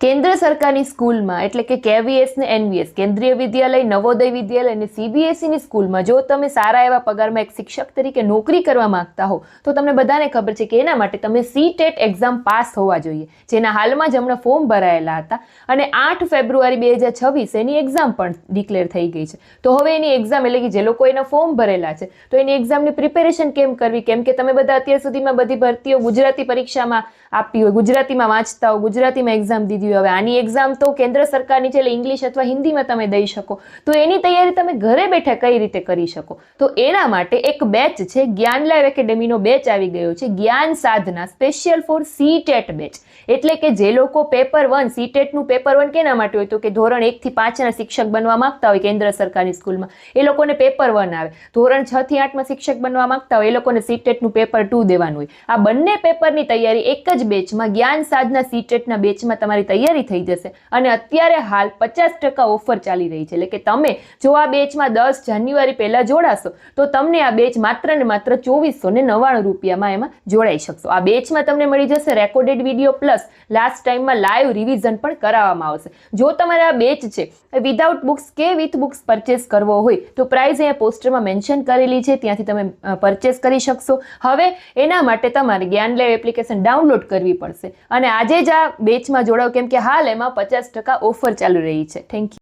કેન્દ્ર સરકારની સ્કૂલમાં, એટલે કે કેવીએસ ને એનવીએસ, કેન્દ્રીય વિદ્યાલય, નવોદય વિદ્યાલય અને સીબીએસઈની સ્કૂલમાં જો તમે સારા એવા પગારમાં એક શિક્ષક તરીકે નોકરી કરવા માંગતા હો, તો તમને બધાને ખબર છે કે એના માટે તમે સી ટેટ એક્ઝામ પાસ હોવા જોઈએ. જેના હાલમાં જ હમણાં ફોર્મ ભરાયેલા હતા અને આઠ ફેબ્રુઆરી બે હજાર છવ્વીસ એની એક્ઝામ પણ ડિક્લેર થઈ ગઈ છે. તો હવે એની એક્ઝામ એટલે કે જે લોકો એના ફોર્મ ભરેલા છે, તો એની એક્ઝામની પ્રિપેરેશન કેમ કરવી? કેમ કે તમે બધા અત્યાર સુધીમાં બધી ભરતીઓ ગુજરાતી પરીક્ષામાં આપી હોય, ગુજરાતીમાં વાંચતા હો, ગુજરાતીમાં એક્ઝામ દીધી હોય હવે આની એક્ઝામ તો કેન્દ્ર સરકારની છે, એટલે ઇંગ્લિશ અથવા હિન્દીમાં તમે દઈ શકો. તો એની તૈયારી તમે ઘરે બેઠા કઈ રીતે કરી શકો? તો એના માટે એક બેચ છે, જ્ઞાન લાઈવ એકેડેમીનો બેચ આવી ગયો છે, Gyan Sadhana special for C TET batch એટલે કે જે લોકો પેપર વન સી ટેટનું પેપર વન કેના માટે હોય તો કે ધોરણ એકથી પાંચના શિક્ષક બનવા માંગતા હોય કેન્દ્ર સરકારની સ્કૂલમાં. એ લોકોને પેપર વન આવે. ધોરણ છ થી આઠમાં શિક્ષક બનવા માંગતા હોય એ લોકોને સી ટેટનું પેપર ટુ દેવાનું હોય. આ બંને પેપરની તૈયારી એક જ બેચમાં જ્ઞાન સાધના સી ટેટના બેચમાં તમારી તૈયારી થઈ જશે. અને અત્યારે હાલ પચાસ ટકા ઓફર ચાલી રહી છે. એટલે કે તમે જો આ બેચમાં દસ જાન્યુઆરી પહેલાં જોડાશો, તો તમને આ બેચ માત્ર ને માત્ર ચોવીસો ને નવ્વાણું રૂપિયામાં એમાં જોડાઈ શકશો. આ બેચમાં તમને મળી જશે રેકોર્ડેડ વીડિયો પ્લસ લાસ્ટ ટાઈમમાં લાઈવ રિવિઝન પણ કરાવવામાં આવશે. જો તમારે આ બેચ છે વિધાઉટ બુક્સ કે વિથ બુક્સ પરચેસ કરવો હોય, તો પ્રાઇઝ અહીંયા પોસ્ટરમાં મેન્શન કરેલી છે. ત્યાંથી તમે પરચેસ કરી શકશો. હવે એના માટે તમારે જ્ઞાન લેવ એપ્લિકેશન ડાઉનલોડ કરવી પડશે. અને આજે જ આ બેચમાં જોડાવ કેમ કે હાલ એમાં પચાસ ટકા ઓફર ચાલુ રહી છે. Thank you